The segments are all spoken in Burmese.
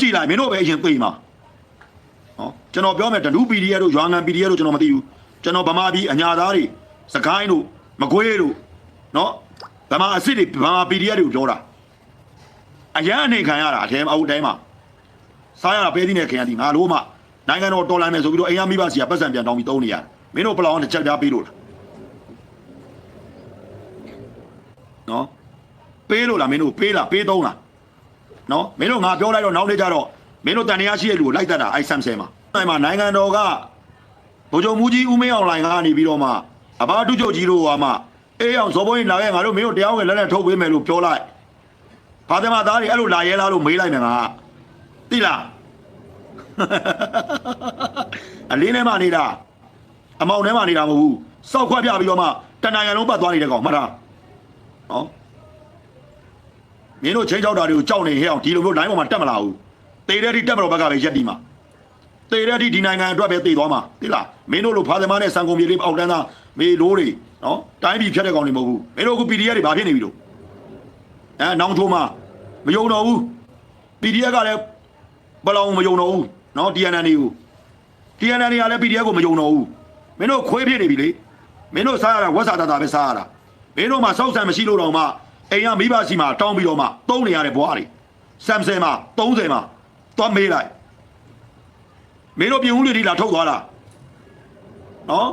ကြည့်လိုက်မင်းတို့ပဲအရင်သိမှာဟောကျွန်တော်ပြောမယ်တနူး PDF တို့ရွာငံ PDF တို့ကျွန်တော်မသိဘူးကျွန်တော်ဗမာပြည်အညာသားတွေစကိုင်းတို့မကွေးတို့နော်ဗမာအစ်စ်တွေဗမာ PDF တွေကိုပြောတာအရန်အနေခံရတာအထဲအုပ်တိုင်းမှာစားရတာပဲသီးနဲ့ခင်ရသည်ငါလို့မှနိုင်ငံတော်တော်လိုင်းမယ်ဆိုပြီးတော့အိမ်ရမိဘစီကပတ်စံပြန်တောင်းပြီးတုံးနေရတယ်မင်းတို့ဘလောင်တစ်ချက်ပြားပေးလို့လားနော်ပေးလို့လားမင်းတို့ပေးလားပေးသုံးလား နော်မင်းတို့ငါပြောလိုက်တော့နောက်နေ့ကျတော့မင်းတို့တန်တရားရှိတဲ့လူကိုလိုက်တတ်တာအိုက်ဆမ်ဆဲမှာအဲ့မှာနိုင်ငံတော်ကဗိုလ်ချုပ်မူကြီးဦးမင်းအောင်လိုင်ကနေပြီးတော့မှအဘာတုချုပ်ကြီးတို့ကမှအေးအောင်ဇော်ဘုန်းကြီးလာခဲ့ငါတို့မင်းတို့တရားဝင်လက်နဲ့ထုတ်ပေးမယ်လို့ပြောလိုက်ဖာသမသားတွေအဲ့လိုလာရဲလားလို့မေးလိုက်မယ်ငါသိလားအလင်းထဲမှာနေတာအမောင်ထဲမှာနေတာမဟုတ်ဘူးစောက်ခွက်ပြပြီးတော့မှတဏှာရံလုံးပတ်သွားနေတဲ့ကောင်မှတ်တာနော် မင်းတို့ချင်းချောက်တာတွေကိုကြောက်နေဟဲ့အောင်ဒီလိုမျိုး line ပေါ်မှာတက်မလာဘူးတေတဲ့အထိတက်မလို့ဘက်ကပဲရက်ပြီးမှာတေတဲ့အထိဒီနိုင်ငံအတွက်ပဲတည်သွားမှာသိလားမင်းတို့လိုဖာသမားနဲ့စံကုန်မြေလေးအောက်တန်းသားမေလိုးတွေနော်တိုင်းပြည်ဖြတ်တဲ့ကောင်တွေမဟုတ်ဘူးမင်းတို့က PDF တွေဘာဖြစ်နေပြီလို့အဲနောင်ထိုးမှာမယုံတော့ဘူး PDF ကလည်းဘယ်လောက်မယုံတော့ဘူးနော် TNN တွေကို TNN တွေကလည်း PDF ကိုမယုံတော့ဘူးမင်းတို့ခွေးဖြစ်နေပြီလေမင်းတို့စားရတာဝက်စာတာတာပဲစားရတာမင်းတို့မှစောက်ဆံမရှိလို့တော့မှ အိမ်ကမိဘစီမှာတောင်းပြီးတော့မှတုံးနေရတဲ့ဘွားတွေဆမ်ဆယ်မှာ30မှာသွားမေးလိုက်မင်းတို့ပြင်ဦးလူတွေလာထုတ်သွားတာနော်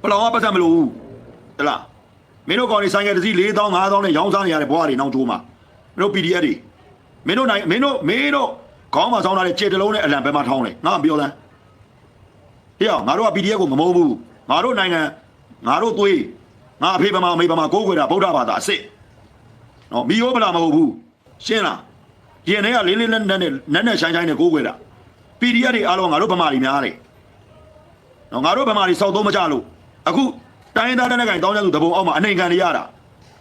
ဘယ်လောက်မှပတ်သက်မလို့ဘူးဟဲ့လားမင်းတို့ကောင်တွေဆိုင်ကယ်တစ်စီး4000 5000နဲ့ရောင်းစားနေရတဲ့ဘွားတွေနောက်ကျိုးမှာမင်းတို့ PDF တွေမင်းတို့နိုင်မင်းတို့မင်းတို့ခေါင်းမှာဆောင်းထားတဲ့ခြေတလုံးနဲ့အလံဘယ်မှာထောင်းလဲငါမပြောလမ်းဟေ့အောင်ငါတို့က PDF ကိုမမုန်းဘူးငါတို့နိုင်ငံငါတို့သွေးငါအဖေဗမာအမေဗမာကိုးကွယ်တာဗုဒ္ဓဘာသာအစ်စ် နော်မီယောဗလာမဟုတ်ဘူးရှင်းလားရင်ထဲကလေးလေးနက်နက်နဲ့နက်နက်ရှိုင်းရှိုင်းနဲ့ကိုးကွယ်တာ PDF တွေအားလုံးငါတို့ဗမာတွေများတယ်နော်ငါတို့ဗမာတွေစောက်သုံးမကြလို့အခုတိုင်းရင်းသားတဲ့နိုင်ငံတောင်းကြသူတပုံအောက်မှာအနေခံတွေရတာ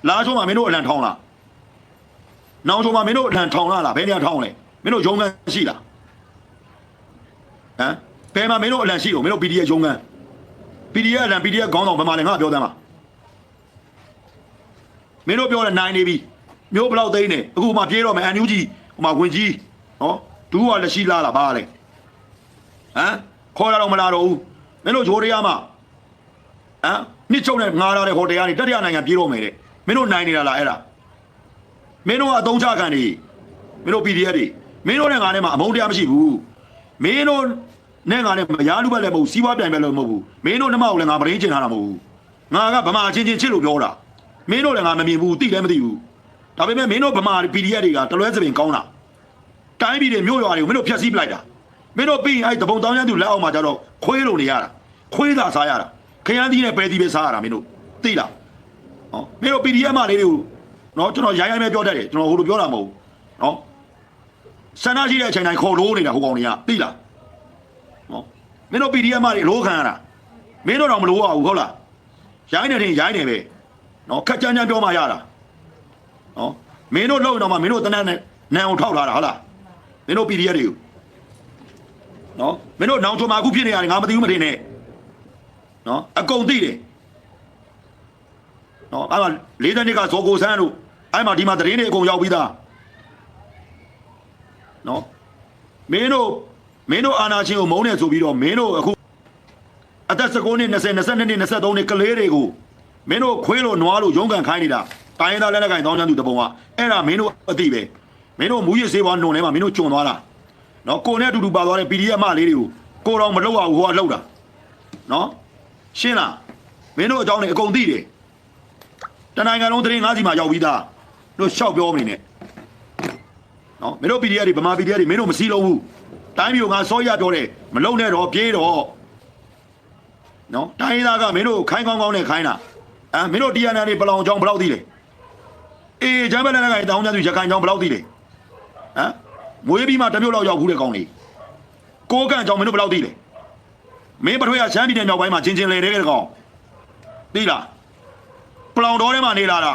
လာချုံးမှာမင်းတို့အလံထောင်းလားနောင်ချုံးမှာမင်းတို့အလံထောင်းလားလားဘယ်နေရာထောင်းလဲမင်းတို့ရုံးခန်းရှိလားဟမ်ဘယ်မှာမင်းတို့အလံရှိတော့မင်းတို့ PDF ရုံးကန်း PDF အလံ PDF ခေါင်းဆောင်ဘယ်မှာလဲငါပြောသမ်းပါမင်းတို့ပြောတယ်နိုင်နေပြီ မျိုးဘလောက်သိန်းနေအခုမှပြေးတော့မယ်အန်ယူဂျီဟိုမှာဝင်ကြီးနော်ဒူးကလက်ရှိလာလားဘာလဲဟမ်ခေါ်ရတော့မလာတော့ဘူးမင်းတို့ဂျိုးရရမှာဟမ်နှစ်ချုံနဲ့ငားလာတဲ့ဟိုတရားနေတတိယနိုင်ငံပြေးတော့မယ်တဲ့မင်းတို့နိုင်နေတာလားအဲ့ဒါမင်းတို့ကအတုံးချခံနေမင်းတို့ PDF တွေမင်းတို့နဲ့ငါနဲ့မှအမုန်းတရားမရှိဘူးမင်းတို့နဲ့ငါနဲ့မရားလူပဲလည်းမဟုတ်ဘူးစီးပွားပြိုင်ပဲလည်းမဟုတ်ဘူးမင်းတို့နှမကိုလည်းငါမရင်းချင်ထားတာမဟုတ်ဘူးငါကဗမာချင်းချင်းချစ်လို့ပြောတာမင်းတို့လည်းငါမမြင်ဘူးသိလည်းမသိဘူး ဒါပေမဲ့မင်းတို့ဗမာ PDF တွေကတလွဲစပင်ကောင်းတာတိုင်းပြည်တွေမြို့ရွာတွေကိုမင်းတို့ဖျက်ဆီးပလိုက်တာမင်းတို့ပြီးရင်အဲ့တပုံတောင်းရန်သူလက်အောက်မှာကျတော့ခွေးလို့နေရတာခွေးသာစားရတာခရမ်းသီးနဲ့ပဲသီးပဲစားရတာမင်းတို့သိလားဟောမင်းတို့ PDF မလေးတွေကိုနော်ကျွန်တော်ရိုင်းရိုင်းပဲပြောတတ်တယ်ကျွန်တော်ဟိုလိုပြောတာမဟုတ်ဘူးနော်ဆန္ဒရှိတဲ့အချိန်တိုင်းခေါ်လို့နေတာဟိုကောင်တွေကသိလားနော်မင်းတို့ PDF မတွေလိုခံရတာမင်းတို့တော့မလိုရဘူးဟုတ်လားရိုင်းနေတယ်ရိုင်းနေပဲနော်ခက်ကြမ်းကြမ်းပြောမှရတာ နော်မင်းတို့လုံတော့မှမင်းတို့တနက်နဲ့နန်အောင်ထောက်လာတာဟုတ်လားမင်းတို့ PDF တွေကိုနော်မင်းတို့နောင်ချုံမှာအခုဖြစ်နေရတယ်ငါမသိဘူးမထင်နဲ့နော်အကုန်သိတယ်နော်အဲ့မှာလေးတဲ့နှစ်ကဇော်ကိုဆန်းတို့အဲ့မှာဒီမှာသတင်းတွေအကုန်ရောက်ပြီးသားနော်မင်းတို့မင်းတို့အာနာချင်းကိုမုန်းနေဆိုပြီးတော့မင်းတို့အခုအသက်19နှစ်20 22နှစ်23နှစ်ကလေးတွေကိုမင်းတို့ခွေးလို့နွားလို့ရုန်းကန်ခိုင်းနေတာ တိုင်းရင်းသားလက်နက်ကိုင်တောင်းချမ်းသူတပုံကအဲ့ဒါမင်းတို့အသိပဲမင်းတို့မူရစ်စေးပွားနှုံထဲမှာမင်းတို့ကျွံသွားတာနော်ကိုနဲ့အတူတူပါသွားတဲ့ PDF မလေးတွေကိုကိုတော့မလောက်အောင်ဟိုကလောက်တာနော်ရှင်းလားမင်းတို့အကြောင်းတွေအကုန်သိတယ်တနိုင်ငံလုံးသတင်းငါးစီမှာရောက်ပြီးသားတို့ရှောက်ပြောမနေနဲ့နော်မင်းတို့ PDF တွေဗမာ PDF တွေမင်းတို့မစည်းလုံးဘူးတိုင်းပြည်ကိုငါစောရပြောတယ်မလုံနဲ့တော့ပြေးတော့နော်တိုင်းသားကမင်းတို့ခိုင်းကောင်းကောင်းနဲ့ခိုင်းတာအဲမင်းတို့ TNN တွေဘလောင်ချောင်းဘယ်လောက်သိလဲ အေးဂျမ်းဘက်လည်းကတောင်းကြသူရခိုင်ချောင်းဘယ်လောက်သိလဲဟမ်မွေးပြီးမှတစ်မျိုးလောက်ရောက်ဘူးတဲ့ကောင်းလေးကိုးကန့်ချောင်းမင်းတို့ဘယ်လောက်သိလဲမင်းပထွေးကရှမ်းပြည်နယ်မြောက်ပိုင်းမှာချင်းချင်းလေတဲ့ကောင်သိလားပလောင်တော်ထဲမှာနေလာတာ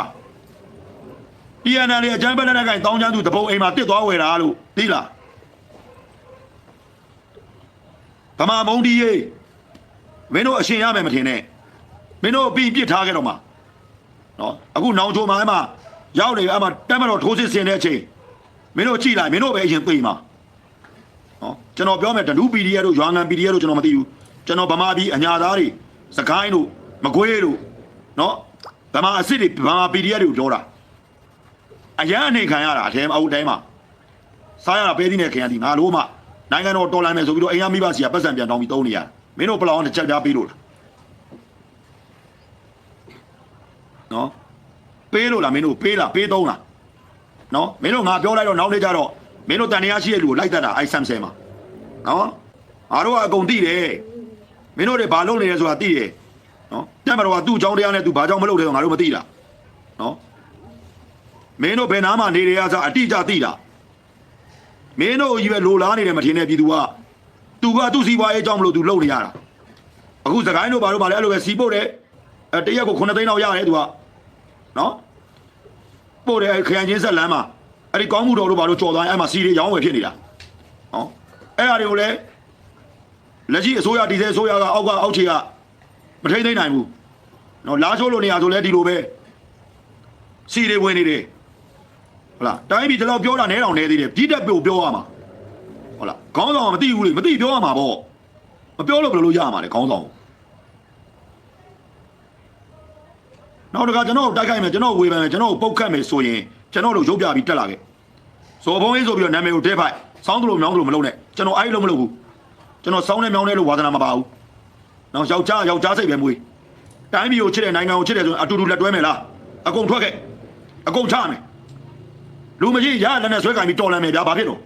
TNL ရဲ့အကြမ်းဖက်လက်နက်ကိုင်တောင်းချမ်းသူတပုံအိမ်မှာတစ်သွားဝယ်တာလို့သိလားဗမာမုံဒီရေမင်းတို့အရှင်ရမယ်မထင်နဲ့မင်းတို့ပြီးပြစ်ထားခဲ့တော့မှာနော်အခုနောင်ချိုမှာအဲ့မှာ ရောက်နေအဲ့မှာတက်မတော်ထိုးစစ်ဆင်တဲ့အချိန်မင်းတို့ကြည်လိုက်မင်းတို့ပဲအရင်သိမှာနော်ကျွန်တော်ပြောမယ်တနူး PDF တို့ရွာငံ PDF တို့ကျွန်တော်မသိဘူးကျွန်တော်ဗမာပြည်အညာသားတွေစကိုင်းတို့မကွေးတို့နော်ဗမာအစ်စ်တွေဗမာ PDF တွေကိုပြောတာအရန်အနေခံရတာအထင်အုပ်တိုင်းမှာစားရတာပဲသီးနဲ့ခင်ရသည်ငါလို့မှနိုင်ငံတော်တော်လန်မယ်ဆိုပြီးတော့အိမ်ရမိဘစီကပတ်စံပြန်တောင်းပြီးတုံးနေရမင်းတို့ဘလောင်တစ်ချက်ပြားပေးလို့လားနော် ပေးလို့လားမင်းတို့ပေးလားပေးသုံးလားနော်မင်းတို့ငါပြောလိုက်တော့နောက်နေ့ကျတော့မင်းတို့တန်တရားရှိတဲ့လူကိုလိုက်တတ်တာအိုက်ဆမ်ဆဲမှာနော်ငါတို့ကအကုန်သိတယ်မင်းတို့တွေဘာလုပ်နေလဲဆိုတာသိတယ်နော်တက်မတော်ကသူ့အကြောင်းတရားနဲ့သူဘာကြောင့်မလုပ်တယ်ဆိုငါတို့မသိတာနော်မင်းတို့ဘယ်နားမှာနေရစအတိအကျသိတာမင်းတို့ကြီးပဲလိုလားနေတယ်မထင်တဲ့ပြည်သူကသူကသူ့စီးပွားရေးအကြောင်းမလို့သူလုပ်နေရတာအခုစကိုင်းတို့ဘာလို့ဘာလဲအဲ့လိုပဲစီပို့တယ်အဲတရက်ကို9သိန်းလောက်ရတယ်သူက နော်ပို့တယ်ခရိုင်ချင်းဆက်လမ်းမှာအဲ့ဒီကောင်းမှုတော်တို့ဘာလို့ကြော်သွားရင်အဲ့မှာစီတွေရောင်းဝယ်ဖြစ်နေတာနော်အဲ့အရာတွေကိုလည်းလက်ရှိအစိုးရဒီစဲအစိုးရကအောက်ကအောက်ခြေကမထိန်သိမ့်နိုင်ဘူးနော်လာချိုးလို့နေရဆိုလဲဒီလိုပဲစီတွေဝင်နေတယ်ဟုတ်လားတိုင်းပြည်ဒီလောက်ပြောတာနဲတောင်နဲသေးတယ်ပြည့်တက်ပြိုပြောရမှာဟုတ်လားခေါင်းဆောင်ကမသိဘူးလေမသိပြောရမှာပေါ့မပြောလို့ဘယ်လိုလုပ်ရမှာလဲခေါင်းဆောင်ကို နောက်တခါကျွန်တော်ကိုတိုက်ခိုက်မယ်ကျွန်တော်ကိုဝေဖန်မယ်ကျွန်တော်ကိုပုတ်ခတ်မယ်ဆိုရင်ကျွန်တော်တို့ရုပ်ပြပြီးတက်လာခဲ့ဆိုဘုံရေးဆိုပြီးတော့နာမည်ကိုတဲဖိုက်စောင်းသလိုမြောင်းသလိုမလုပ်နဲ့ကျွန်တော်အဲ့လိုမလုပ်ဘူးကျွန်တော်စောင်းနဲ့မြောင်းနဲ့လို့ဝါသနာမပါဘူးနောက်ယောက်ျားယောက်ျားစိတ်ပဲမွေးတိုင်းပြည်ကိုချစ်တဲ့နိုင်ငံကိုချစ်တယ်ဆိုရင်အတူတူလက်တွဲမယ်လားအကုန်ထွက်ခဲ့အကုန်ချမယ်လူမရှိရလက်နဲ့ဆွဲကင်ပြီးတော်လန်မယ်ဗျာဘာဖြစ်တော့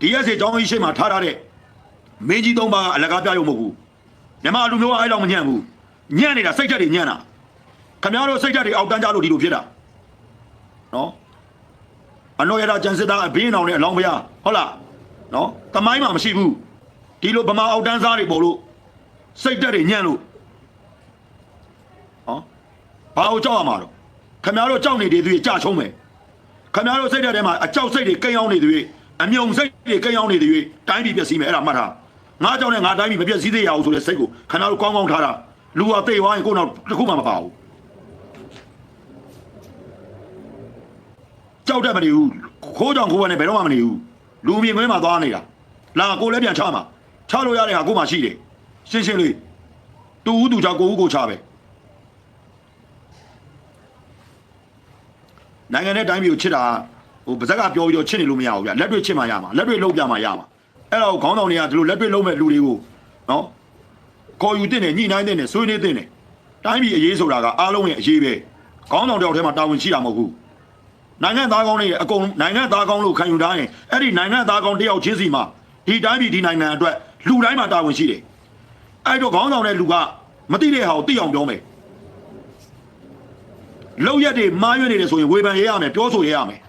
ဒီရက်စီကျောင်းကြီးရှိမှထားထားတဲ့မင်းကြီးသုံးပါးကအလကားပြရုံမဟုတ်ဘူး မြန်မာလူမျိုးကအဲ့လောက်မညံ့ဘူးညံ့နေတာစိတ်ဓာတ်တွေညံ့တာခမရတို့စိတ်ဓာတ်တွေအောက်တန်းကြလို့ဒီလိုဖြစ်တာနော်အနော်ရတာကျန်စစ်သားအဘင်းအောင်နဲ့အလောင်းဖျားဟုတ်လားနော်တမိုင်းမှာမရှိဘူးဒီလိုဗမာအောက်တန်းစားတွေပေါ်လို့စိတ်ဓာတ်တွေညံ့လို့ဟောဘာကိုကြောက်ရမှာတော့ခမရတို့ကြောက်နေသေးသေးကြာချုံးမယ်ခမရတို့စိတ်ဓာတ်ထဲမှာအကြောက်စိတ်တွေကိန်းအောင်နေသေးအမြုံစိတ်တွေကိန်းအောင်နေသေးတိုင်းပြည်ပျက်စီးမယ်အဲ့ဒါမှတ်ထား ငါကြောင့်လည်းငါတိုင်းပြည်မပျက်စီးသေးရအောင်ဆိုတဲ့စိတ်ကိုခမရတို့ကောင်းကောင်းထားတာလူဟာသိသွားရင်ကိုယ်တော့တစ်ခုမှမပါဘူးကြောက်တတ်မနေဘူးခိုးကြောင်ခိုးဝဲနဲ့ဘယ်တော့မှမနေဘူးလူမြင်ကွင်းမှာသွားနေတာလာကိုလည်းပြန်ချမှာချလို့ရတဲ့ဟာကိုမှရှိတယ်ရှင်းရှင်းလေးတူဦးတူချကိုဦးကိုချပဲနိုင်ငံနဲ့တိုင်းပြည်ကိုချစ်တာဟိုပါဇက်ကပြောပြီးတော့ချစ်နေလို့မရဘူးဗျလက်တွေ့ချစ်မှရမှာလက်တွေ့လုံးပြမှရမှာ အဲ့တော့ခေါင်းဆောင်တွေကဒီလိုလက်တွေ့လုံးမဲ့လူတွေကိုနော်ခေါ်ယူတင်တယ်ညှိနှိုင်းတင်တယ်ဆွေးနွေးတင်တယ်တိုင်းပြည်အရေးဆိုတာကအားလုံးရဲ့အရေးပဲခေါင်းဆောင်တယောက်တည်းမှာတာဝန်ရှိတာမဟုတ်ဘူးနိုင်ငံသားကောင်းတွေအကုန်နိုင်ငံသားကောင်းလို့ခံယူထားရင်အဲ့ဒီနိုင်ငံသားကောင်းတယောက်ချင်းစီမှာဒီတိုင်းပြည်ဒီနိုင်ငံအတွက်လူတိုင်းမှာတာဝန်ရှိတယ်အဲ့တော့ခေါင်းဆောင်တဲ့လူကမသိတဲ့ဟာကိုသိအောင်ပြောမယ်လောက်ရက်တွေမှားရွံ့နေတယ်ဆိုရင်ဝေဖန်ရရမယ်ပြောဆိုရရမယ်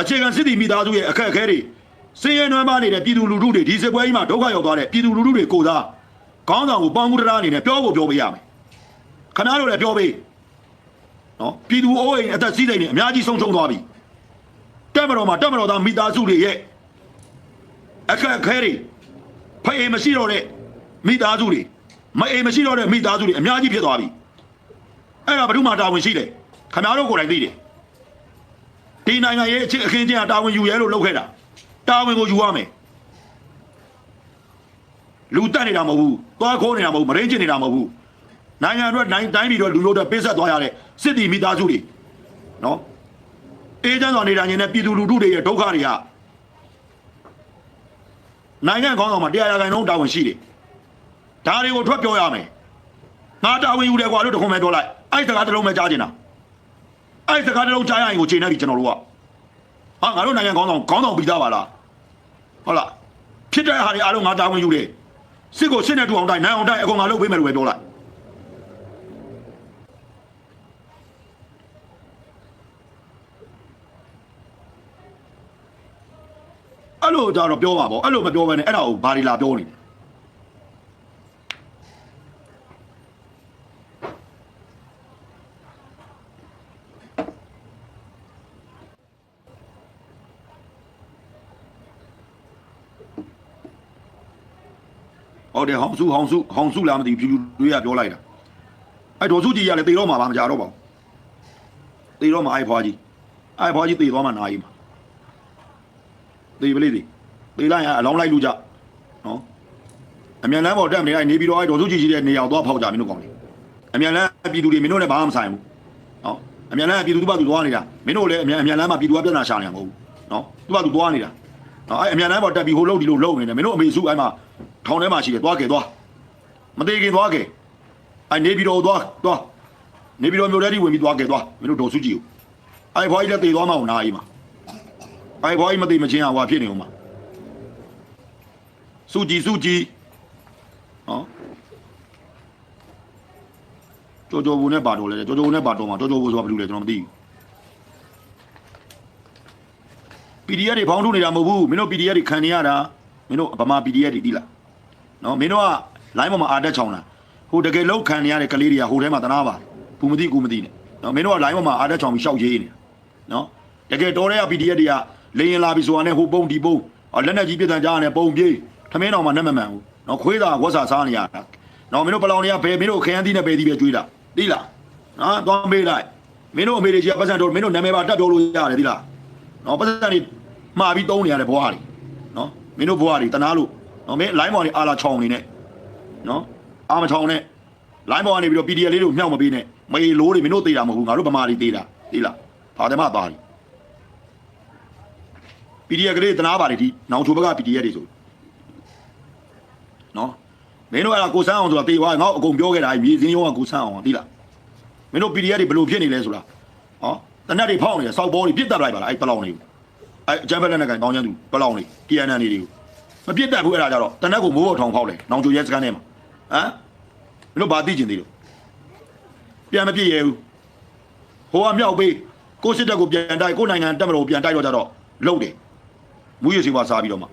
အခြေခံစစ်တီမိသားစုရဲ့အခက်အခဲတွေ စည်ရဲနွမ်းပါနေတဲ့ပြည်သူလူထုတွေဒီစစ်ပွဲကြီးမှာဒုက္ခရောက်သွားတဲ့ပြည်သူလူထုတွေကိုသာခေါင်းဆောင်ကိုပေါင်းမှုတရားအနေနဲ့ပြောဖို့ပြောပေးရမယ်ခဏလို့လည်းပြောပေးနော်ပြည်သူအိုးအိမ်အသက်စီးစိမ်တွေအများကြီးဆုံးရှုံးသွားပြီတက်မတော်မှာတက်မတော်သားမိသားစုတွေရဲ့အခက်အခဲတွေဖအေးမရှိတော့တဲ့မိသားစုတွေမအေးမရှိတော့တဲ့မိသားစုတွေအများကြီးဖြစ်သွားပြီအဲ့ဒါဘယ်သူမှတာဝန်ရှိတယ်ခင်ဗျားတို့ကိုယ်တိုင်သိတယ်ဒီနိုင်ငံရဲ့အချင်းအခင်းချင်းကတာဝန်ယူရဲလို့လုပ်ခဲ့တာ တာဝန်ကိုယူရမယ်လူတက်နေတာမဟုတ်ဘူးသွားခိုးနေတာမဟုတ်ဘူးမရင်းကျင်နေတာမဟုတ်ဘူးနိုင်ငံအတွက်တိုင်းတိုင်းပြည်အတွက်လူမျိုးအတွက်ပေးဆက်သွားရတဲ့စစ်တီမိသားစုတွေနော်အေးချမ်းစွာနေတာညင်တဲ့ပြည်သူလူထုတွေရဲ့ဒုက္ခတွေကနိုင်ငံခေါင်းဆောင်မှာတရားရဂိုင်လုံးတာဝန်ရှိတယ်ဒါတွေကိုထွက်ပြောရမယ်ငါတာဝန်ယူတယ်ကွာလို့တခုံးမဲ့ပြောလိုက်အဲ့စကားတစ်လုံးပဲကြားချင်တာအဲ့စကားတစ်လုံးကြားရရင်ကိုချိန်နေပြီကျွန်တော်တို့က ဟာငါတို့နိုင်ငံခေါင်းဆောင်ခေါင်းဆောင်ပြီးသားပါလားဟုတ်လားဖြစ်တဲ့ဟာတွေအားလုံးငါတာဝန်ယူတယ်စစ်ကိုစစ်နဲ့တူအောင်တိုင်းနိုင်အောင်တိုင်းအကုန်ငါလုပ်ပေးမယ်လို့ပဲပြောလိုက်အဲ့လိုကြတော့ပြောပါဗောအဲ့လိုမပြောဘဲနဲ့အဲ့ဒါကိုဘာဒီလာပြောနေလဲ ဟုတ်တယ်ဟောင်စုဟောင်စုဟောင်စုလားမသိဘူးဖြူဖြူတွေးရပြောလိုက်တာအဲ့ဒေါ်စုကြီးကလည်းတေတော့မှာပါမကြတော့ပါဘူးတေတော့မှာအဲ့ဖွားကြီးအဲ့ဘွားကြီးတေသွားမှနာကြီးမှာတေပလေးတေတေလိုက်ရင်အလောင်းလိုက်လူကြနော်အမြန်လမ်းပေါ်တက်မနေလိုက်နေပြီးတော့အဲ့ဒေါ်စုကြည့်ရှိတဲ့နေရာကိုသွားဖောက်ကြမင်းတို့ကောင်းလေအမြန်လမ်းပြည်သူတွေမင်းတို့လည်းဘာမှမဆိုင်ဘူးနော်အမြန်လမ်းပြည်သူတို့ဘာသူသွားနေတာမင်းတို့လည်းအမြန်အမြန်လမ်းမှာပြည်သူကပြဿနာရှာနေတာမဟုတ်ဘူးနော်သူကသူသွားနေတာ နော်အဲ့အမြန်လမ်းပေါ်တက်ပြီးဟိုလှုပ်ဒီလိုလှုပ်နေတယ်မင်းတို့အမေစုအဲ့မှာထောင်ထဲမှာရှိတယ်သွားခဲ့သွားမသေးခင်သွားခဲ့အဲ့နေပြီးတော့သွားသွားနေပြီးတော့မြို့ထဲထိဝင်ပြီးသွားခဲ့သွားမင်းတို့ဒေါ်စုကြည့်ကိုအဲ့ဘွားကြီးလည်းတေသွားမှအောင်နာကြီးမှာအဲ့ဘွားကြီးမသေးမချင်းအောင်ဟွာဖြစ်နေဦးမှာစုကြည်စုကြည်နော်ကြောကြောဘူးနဲ့ပါတော့လေကြောကြောဘူးနဲ့ပါတော့မှာကြောကြောဘူးဆိုတာဘယ်လိုလဲကျွန်တော်မသိဘူး PDF တွေဖောင်းထုတ်နေတာမဟုတ်ဘူးမင်းတို့ PDF တွေခံနေရတာမင်းတို့ဗမာ PDF တွေတိလားနော်မင်းတို့က line ပေါ်မှာအာတက်ချောင်းလာဟိုတကယ်လောက်ခံနေရတဲ့ကလေးတွေကဟိုထဲမှာတနာပါဘူးမသိကူမသိနဲ့နော်မင်းတို့က line ပေါ်မှာအာတက်ချောင်းပြီးရှောက်ရေးနေတာနော်တကယ်တော်တဲ့က PDF တွေကလေရင်လာပြီးဆိုတာနဲ့ဟိုပုံဒီပုံအော်လက်နဲ့ကြီးပြစ်တန်ကြားနဲ့ပုံပြေးထမင်းတော်မှာနဲ့မမှန်ဘူးနော်ခွေးသာဝက်စာစားနေရတာနော်မင်းတို့ပလောင်တွေကဘယ်မင်းတို့ခရမ်းသီးနဲ့ပဲသီးပဲကျွေးတာတိလားနော်သွားမေးလိုက်မင်းတို့အမေတွေကြီးကပတ်စံတော်မင်းတို့နာမည်ပါတက်ပြောလို့ရတယ်တိလားနော်ပတ်စံတွေ မှားပြီးတုံးနေရတဲ့ဘွားတွေနော်မင်းတို့ဘွားတွေတနာလို့နော်မင်း line ပေါ်နေအာလာချောင်းနေနဲ့နော်အာမချောင်းနဲ့ line ပေါ်ကနေပြီးတော့ PDF လေးတို့မြှောက်မပေးနဲ့မေလို့တွေမင်းတို့သေးတာမဟုတ်ဘူးငါတို့ဗမာတွေသေးတာသိလားဘာတမသားတွေ PDF ကလေးတနာပါလေဒီနောင်ချိုဘက်က PDF တွေဆိုနော်မင်းတို့အဲ့ဒါကိုစမ်းအောင်ဆိုတာတေးသွားငါ့အကုန်ပြောခဲ့တာမြေစင်းရောကကိုစမ်းအောင်သိလားမင်းတို့ PDF တွေဘယ်လိုဖြစ်နေလဲဆိုတာဟောတနက်တွေဖောက်နေတယ်စောက်ဘောတွေပြစ်တက်လိုက်ပါလားအဲ့ပလောင်တွေကို အဲအကြမ်းဖက်လက်နဲ့ကန်ပေါင်းချမ်းသူပလောင်နေ TNN နေတွေကိုမပြစ်တတ်ဘူးအဲ့ဒါကြတော့တနက်ကိုမိုးပေါ်ထောင်ဖောက်လေနောင်ချိုရဲစကန်ထဲမှာဟမ်မင်းတို့ဘာသိကျင်သေးလို့ပြန်မပြစ်ရဲဘူးဟိုကမြောက်ပေးကိုစစ်တပ်ကိုပြန်တိုက်ကိုနိုင်ငံတက်မလို့ပြန်တိုက်တော့ကြတော့လုံတယ်မူရစီပါစားပြီးတော့မှဟ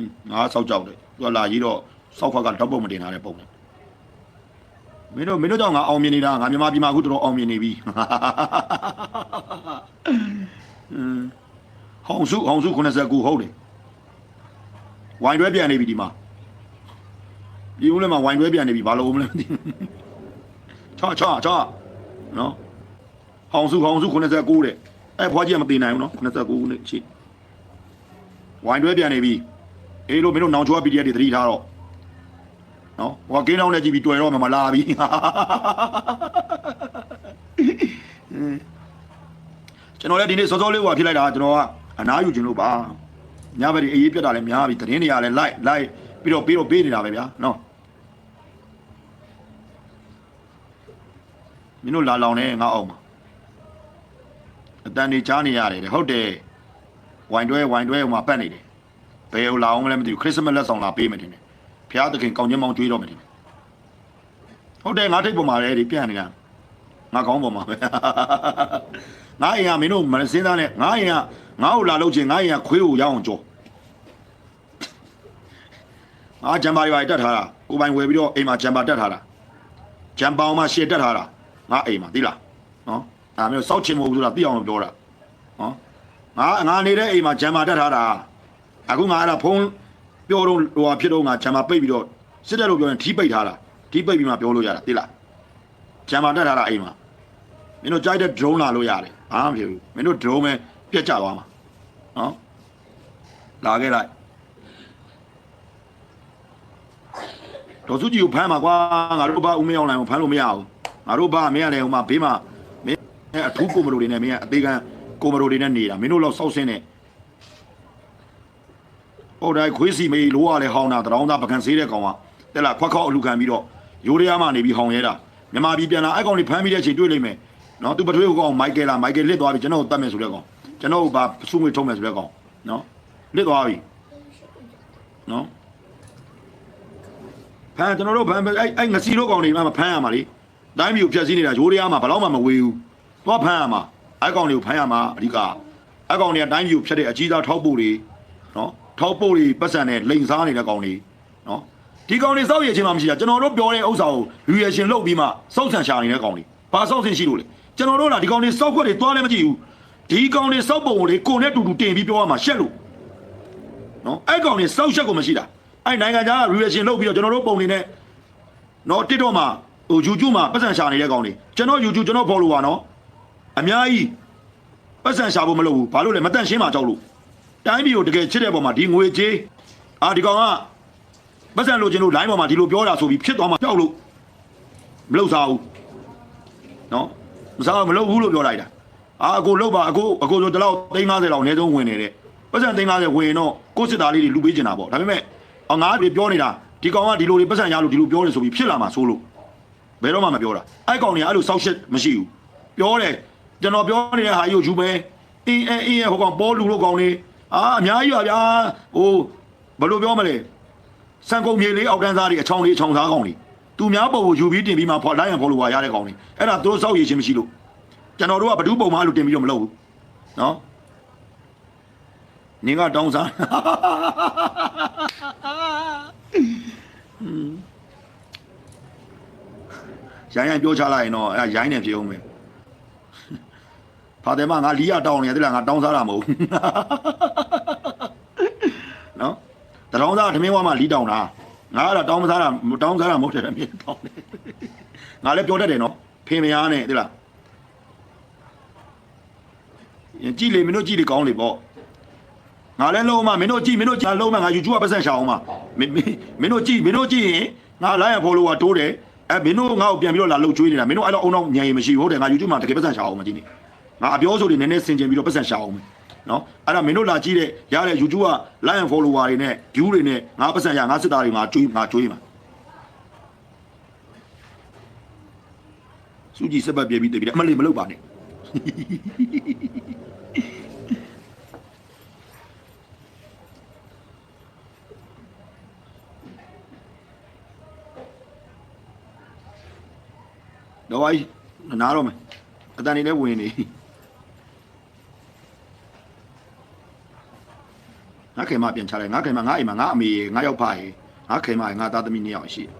င်းငါစောက်ကြောက်တယ်သူကလာရေးတော့စောက်ခွက်ကဓာတ်ပုံမတင်ထားတဲ့ပုံနဲ့ မင်းတို့မင်းတို့ကြောင့်ငါအောင်မြင်နေတာငါမြန်မာပြည်မှာအခုတော်တော်အောင်မြင်နေပြီအင်းဟောင်စုဟောင်စု89ဟုတ်တယ်ဝိုင်တွဲပြန်နေပြီဒီမှာဒီဦးလည်းမှာဝိုင်တွဲပြန်နေပြီဘာလို့မလဲမသိဘူးချာချာချာနော်ဟောင်စုဟောင်စု89တဲ့အဲ့ဖွားကြီးကမသိနိုင်ဘူးနော်89နဲ့ချိဝိုင်တွဲပြန်နေပြီအေးလို့မင်းတို့နောင်ချိုက PDF တွေသတိထားတော့ နော်ဟိုကကင်းတောင်းနဲ့ကြည့်ပြီးတွေ့တော့မှမလာပြီအင်းကျွန်တော်လည်းဒီနေ့စောစောလေးဟိုဖြစ်လိုက်တာကျွန်တော်ကအနားယူခြင်းလို့ပါညဘက်ဒီအေးပြတ်တာလည်းများပြီသတင်းတွေကလည်းလိုက်လိုက်ပြီးတော့ပြီးတော့ပေးနေတာပဲဗျာနော်မင်းတို့လာလောင်နေငါအောင်ပါအတန်နေချားနေရတယ်တဲ့ဟုတ်တယ်ဝိုင်တွဲဝိုင်တွဲဟိုမှာပတ်နေတယ်ဘယ်ဟိုလာအောင်မလဲမသိဘူးခရစ်စမတ်လက်ဆောင်လာပေးမယ်တင်တယ် ဖျားသခင်ကောင်းချင်းမောင်းကျွေးတော့မယ်ဒီဟုတ်တယ်ငါထိတ်ပေါ်မှာလေဒီပြန့်နေတာငါကောင်းပေါ်မှာပဲငါအိမ်ကမင်းတို့မစင်းသားနဲ့ငါအိမ်ကငါ့ကိုလာလို့ချင်းငါအိမ်ကခွေးကိုရအောင်ကြောငါဂျမ်ဘာရွာတက်ထားတာကိုပိုင်ဝယ်ပြီးတော့အိမ်မှာဂျမ်ဘာတက်ထားတာဂျမ်ဘာအောင်မှရှေ့တက်ထားတာငါအိမ်မှာသိလားနော်အဲ့မျိုးစောက်ချင်မဟုတ်ဘူးဆိုတာသိအောင်ပြောတာနော်ငါငါနေတဲ့အိမ်မှာဂျမ်ဘာတက်ထားတာအခုငါအဲ့ဒါဖုန်း ပြောတော့ဟိုဟာဖြစ်တော့ငါဂျမ်မာပိတ်ပြီးတော့စစ်တပ်လို့ပြောရင်ထီးပိတ်ထားတာထီးပိတ်ပြီးမှပြောလို့ရတာသိလားဂျမ်မာတက်ထားတာအိမ်မှာမင်းတို့ကြိုက်တဲ့ drone လာလို့ရတယ်ဘာမှမဖြစ်ဘူးမင်းတို့ drone ပဲပြက်ကျသွားမှာနော်လာခဲ့လိုက်တော်စုကြီးကိုဖမ်းမှာကွာငါတို့ဘာဦးမင်းအောင်လိုင်းကိုဖမ်းလို့မရဘူးငါတို့ဘာမင်းရတယ်ဟိုမှာဘေးမှာမင်းအထူးကိုမရိုတွေနဲ့မင်းကအသေးခံကိုမရိုတွေနဲ့နေတာမင်းတို့တော့စောက်ဆင်းနေ ဟုတ်တယ်ခွေးစီမေးလိုရလဲဟောင်းတာတရောင်းသားပကံဆေးတဲ့ကောင်ကတက်လာခွက်ခေါက်အလူခံပြီးတော့ရိုးရရမှနေပြီးဟောင်းရဲတာမြန်မာပြည်ပြန်လာအဲ့ကောင်တွေဖမ်းပြီးတဲ့အချိန်တွေ့လိမ့်မယ်နော်သူပထွေးကောင်မိုက်ကယ်လာမိုက်ကယ်လစ်သွားပြီကျွန်တော်ကိုတတ်မယ်ဆိုတဲ့ကောင်ကျွန်တော်ကိုဘာစုငွေထုံးမယ်ဆိုတဲ့ကောင်နော်လစ်သွားပြီနော်ဖမ်းကျွန်တော်တို့ဖမ်းအဲ့အဲ့ငစီတို့ကောင်တွေမှဖမ်းရမှာလေတိုင်းပြည်ကိုဖျက်ဆီးနေတာရိုးရရမှဘယ်တော့မှမဝေးဘူးသွားဖမ်းရမှာအဲ့ကောင်တွေကိုဖမ်းရမှာအဓိကအဲ့ကောင်တွေကတိုင်းပြည်ကိုဖျက်တဲ့အကြီးသားထောက်ပို့တွေနော် ထောက်ပို့တွေပတ်စံနဲ့လိန်စားနေတဲ့ကောင်တွေနော်ဒီကောင်တွေစောက်ရခြင်းမှမရှိတာကျွန်တော်တို့ပြောတဲ့ဥစ္စာကိုလူရရှင်လုပ်ပြီးမှစောက်ဆန်ရှာနေတဲ့ကောင်တွေဘာစောက်ဆင်ရှိလို့လဲကျွန်တော်တို့ကဒီကောင်တွေစောက်ခွက်တွေသွားလည်းမကြည့်ဘူးဒီကောင်တွေစောက်ပုံကိုလေကိုနဲ့တူတူတင်ပြီးပြောရမှာရှက်လို့နော်အဲ့ကောင်တွေစောက်ရှက်ကိုမရှိတာအဲ့နိုင်ငံခြားကလူရရှင်လုပ်ပြီးတော့ကျွန်တော်တို့ပုံတွေနဲ့နော်တစ်တော့မှဟို YouTube မှာပတ်စံရှာနေတဲ့ကောင်တွေကျွန်တော် YouTube ကျွန်တော် follower နော်အများကြီးပတ်စံရှာဖို့မလုပ်ဘူးဘာလို့လဲမတန့်ရှင်းမှာကြောက်လို့ တိုင်းပြည်ကိုတကယ်ချစ်တဲ့ပုံမှာဒီငွေကြေးအာဒီကောင်ကပတ်စံလိုချင်လို့ line ပေါ်မှာဒီလိုပြောတာဆိုပြီးဖြစ်သွားမှာကြောက်လို့မလုပ်စားဘူးနော်မစားဘူးမလုပ်ဘူးလို့ပြောလိုက်တာအာအကိုလုပ်ပါအကိုအကိုဆိုတလောက်350လောက်အနည်းဆုံးဝင်နေတဲ့ပတ်စံ350ဝင်ရင်တော့ကိုယ့်စစ်သားလေးတွေလူပေးချင်တာပေါ့ဒါပေမဲ့အော်ငါတွေပြောနေတာဒီကောင်ကဒီလိုတွေပတ်စံရလို့ဒီလိုပြောတယ်ဆိုပြီးဖြစ်လာမှာဆိုလို့ဘယ်တော့မှမပြောတာအဲ့ကောင်တွေကအဲ့လိုစောက်ရှက်မရှိဘူးပြောတယ်ကျွန်တော်ပြောနေတဲ့ဟာယူယူပဲအင်းအင်းအင်းဟိုကောင်ပေါ်လူလို့ကောင်နေ အာအများကြီးပါဗျာဟိုဘယ်လိုပြောမလဲစံကုန်မြေလေးအောက်တန်းသားတွေအချောင်းလေးအချောင်းသားကောင်တွေသူများပုံကိုယူပြီးတင်ပြီးမှဖော်လိုက်ရန်ဖော်လို့ပါရတဲ့ကောင်တွေအဲ့ဒါသူတို့စောက်ရည်ချင်းမရှိလို့ကျွန်တော်တို့ကဘဒုပုံမှအဲ့လိုတင်ပြီးတော့မလုပ်ဘူးနော်နင်ကတောင်းစားရိုင်းရိုင်းပြောချလိုက်ရင်တော့အဲ့ဒါရိုင်းနေဖြစ်အောင်ပဲ ဖာတယ်မငါလီရတောင်းနေတယ်လားငါတောင်းစားတာမဟုတ်ဘူးနော်တရောင်းသားထမင်းဝါမှလီတောင်းတာငါအဲ့ဒါတောင်းမစားတာတောင်းစားတာမဟုတ်တယ်မြင်တောင်းတယ်ငါလည်းပြောတတ်တယ်နော်ဖေမယားနဲ့သိလားကြည့်လေမင်းတို့ကြည့်လေကောင်းလေပေါ့ငါလည်းလုံးမမင်းတို့ကြည့်မင်းတို့ကြည့်လုံးမငါ YouTube ကပတ်ဆက်ရှောင်းအောင်မမင်းမင်းတို့ကြည့်မင်းတို့ကြည့်ရင်ငါလိုင်းရဖော်လို့ကတိုးတယ်အဲမင်းတို့ငါ့ကိုပြန်ပြီးတော့လာလှုပ်ကျွေးနေတာမင်းတို့အဲ့တော့အုံတော့ညံရင်မရှိဘူးဟုတ်တယ်ငါ YouTube မှာတကယ်ပတ်ဆက်ရှောင်းအောင်မကြည့်နေ ငါအပြောဆိုတွေနည်းနည်းဆင်ကျင်ပြီးတော့ပတ်ဆက်ရှောင်းအောင်မယ်နော်အဲ့ဒါမင်းတို့လာကြည့်တဲ့ရတဲ့ YouTube က like and follower တွေနဲ့ view တွေနဲ့ငါပတ်ဆက်ရငါစစ်သားတွေငါကျွေးငါကျွေးမှာစူကြီးစက်ပတ်ပြေးပြီးတည်ပြီးတယ်အမလေးမလုပ်ပါနဲ့တော့ဝိုင်းနားတော့မယ်အတန်နေလည်းဝင်နေ ခင်မပြန်ချလိုက်ငါခင်မငါအိမ်မှာငါအမေငါရောက်ဖားရေငါခင်မငါသားသမီးနှစ်ယောက်ရှိတယ်